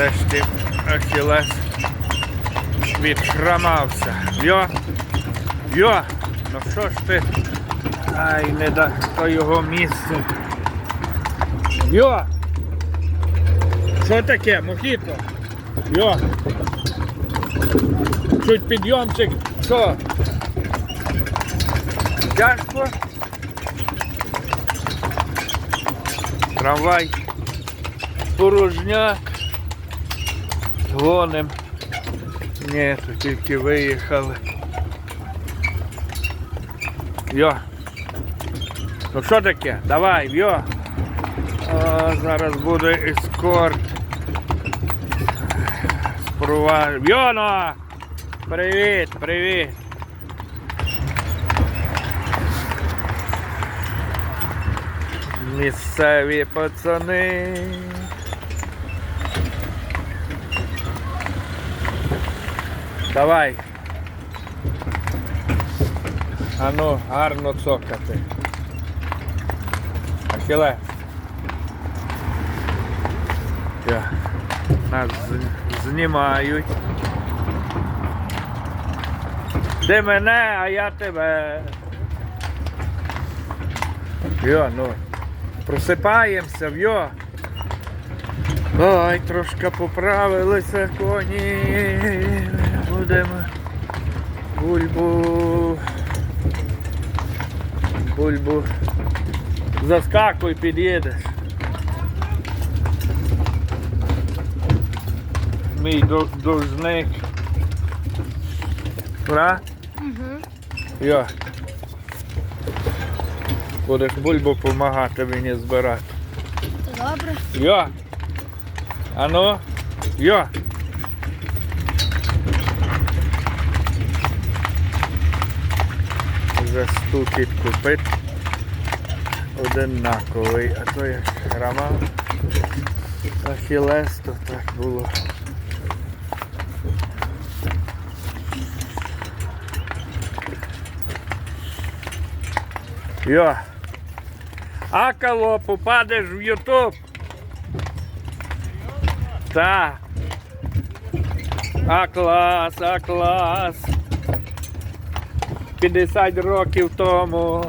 Нарешті Ахілес відхрамався. Йо! Йо! Ну що ж ти? Ай, не да то його місце. Йо! Що таке, Мохіто? Йо! Чуть підйомчик. Що? Тяжко? Трамвай. Порожняк. Гоним. Ні, то тільки виїхали. Йо. Ну що таке? Давай, йо. О, зараз буде ескорт. Спроваж. Йоно! Привіт, привіт. Місцеві пацани. Давай. Ану, гарно цокати. Ахіле. Я. Нас знімають. Ти мене, а я тебе. Йо, ну. Просипаємося, вйо. Ой, трошки поправилися коні. Будемо бульбу. Бульбу. Заскакуй, під'їдеш. Мій до- должник. Ура? Угу. Йо. Будеш бульбу допомагати мені збирати. Добре. Йо. Ану. Йо. Вже стукіт купить. Одинаковий, а то як грама. Ахілес, то так було. Йо. Акало, попадеш в Ютуб. Так. А клас, а клас. 50 років тому.